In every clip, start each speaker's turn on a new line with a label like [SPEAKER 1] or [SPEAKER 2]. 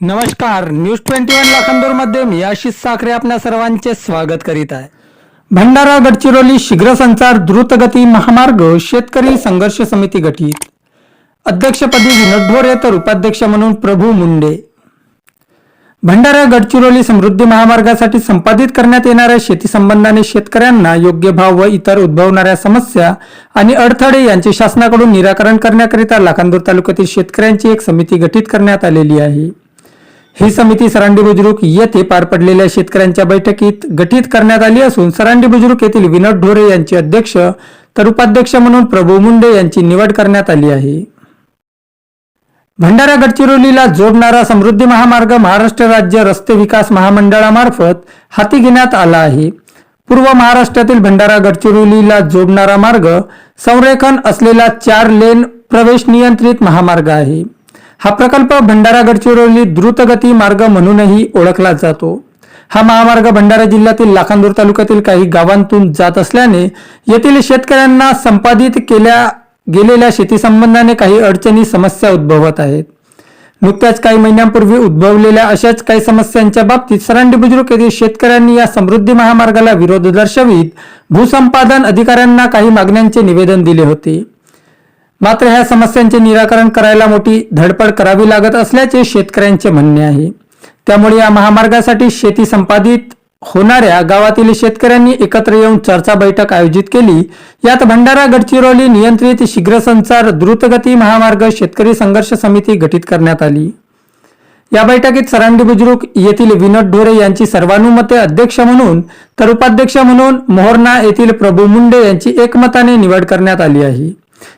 [SPEAKER 1] नमस्कार news twenty one लाखांदूरमध्ये मी आशिष साखरे आपल्या सर्वांचे स्वागत करीत आहे. भंडारा गडचिरोली शीघ्र संचार द्रुतगती महामार्ग शेतकरी संघर्ष समिती गठीत. अध्यक्षपदी विनोद ढोरे तर उपाध्यक्ष म्हणून प्रभू मुंडे. भंडारा गडचिरोली समृद्धी महामार्गासाठी संपादित करण्यात येणाऱ्या शेती संबंधाने शेतकऱ्यांना योग्य भाव व इतर उद्भवणाऱ्या समस्या आणि अडथळे यांचे शासनाकडून निराकरण करण्याकरिता लाखांदूर तालुक्यातील शेतकऱ्यांची एक समिती गठीत करण्यात आलेली आहे. ही समिती सरांडी बुजुर्ग येथे पार पडलेल्या शेतकऱ्यांच्या बैठकीत गठीत करण्यात आली असून सरांडी बुजुर्ग येथील विनोद ढोरे यांचे अध्यक्ष तर उपाध्यक्ष म्हणून प्रभू मुंडे यांची निवड करण्यात आली आहे. भंडारा गडचिरोलीला जोडणारा समृद्धी महामार्ग महाराष्ट्र राज्य रस्ते विकास महामंडळामार्फत हाती घेण्यात आला आहे. पूर्व महाराष्ट्रातील भंडारा गडचिरोलीला जोडणारा मार्ग संरेखन असलेला चार लेन प्रवेश नियंत्रित महामार्ग आहे. हा प्रकल्प भंडारा गडचिरोली द्रुतगती मार्ग म्हणूनही ओळखला जातो. हा महामार्ग भंडारा जिल्ह्यातील लाखांदूर तालुक्यातील काही गावांतून जात असल्याने येथील शेतकऱ्यांना संपादित केल्या गेलेल्या शेती संबंधाने काही अडचणी समस्या उद्भवत आहेत. नुकत्याच काही महिन्यांपूर्वी उद्भवलेल्या अशाच काही समस्यांच्या बाबतीत सरांडी बुजुर्ग येथील शेतकऱ्यांनी या समृद्धी महामार्गाला विरोध दर्शवित भूसंपादन अधिकाऱ्यांना काही मागण्यांचे निवेदन दिले होते. मात्र ह्या समस्यांचे निराकरण करायला मोठी धडपड करावी लागत असल्याचे शेतकऱ्यांचे म्हणणे आहे. त्यामुळे या महामार्गासाठी शेती संपादित होणाऱ्या गावातील शेतकऱ्यांनी एकत्र येऊन चर्चा बैठक आयोजित केली. यात भंडारा गडचिरोली नियंत्रित शीघ्र संचार द्रुतगती महामार्ग शेतकरी संघर्ष समिती गठीत करण्यात आली. या बैठकीत सरांडी बुजुर्ग येथील विनोद ढोरे यांची सर्वानुमते अध्यक्ष म्हणून तर उपाध्यक्ष म्हणून मोहरना येथील प्रभू मुंडे यांची एकमताने निवड करण्यात आली आहे.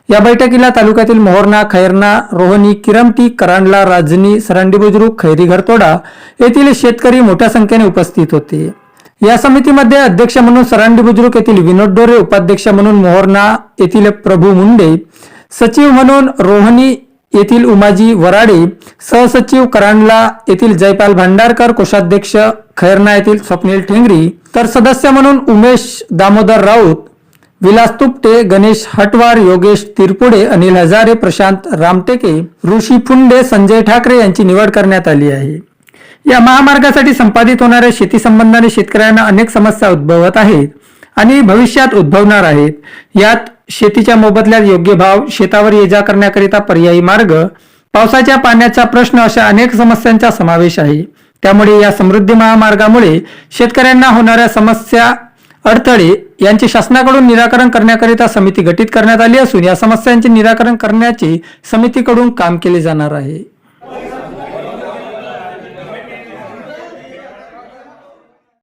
[SPEAKER 1] या बैठकीला तालुक्यातील मोहरना खैरना रोहनी किरमटी करांडला राजनी सरांडी बुजुर्ग खैरी घरतोडा येथील शेतकरी मोठ्या संख्येने उपस्थित होते. या समितीमध्ये अध्यक्ष म्हणून सरांडी बुजुर्ग येथील विनोद डोरे उपाध्यक्ष म्हणून मोहरना येथील प्रभू मुंडे सचिव म्हणून रोहनी येथील उमाजी वराडे सहसचिव करांडला येथील जयपाल भांडारकर कोषाध्यक्ष खैरना येथील स्वप्नील ठेंगरी तर सदस्य म्हणून उमेश दामोदर राऊत विलास तुपटे गणेश हटवार योगेश तिरपुडे अनिल हजारे प्रशांत रामटेके ऋषी फुंडे संजय ठाकरे यांची निवड करण्यात आली आहे. या महामार्गासाठी संपादित होणाऱ्या शेती संबंधाने शेतकऱ्यांना अनेक समस्या उद्भवत आहेत आणि भविष्यात उद्भवणार आहेत. यात शेतीच्या मोबदल्यात योग्य भाव शेतावर ये जा करण्याकरिता पर्यायी मार्ग पावसाच्या पाण्याचा प्रश्न अशा अनेक समस्यांचा समावेश आहे. त्यामुळे या समृद्धी महामार्गामुळे शेतकऱ्यांना होणाऱ्या समस्या अडथळे यांचे शासनाकडून निराकरण करण्याकरिता समिती गठीत करण्यात आली असून या समस्यांचे निराकरण करण्याचे समितीकडून काम केले जाणार आहे.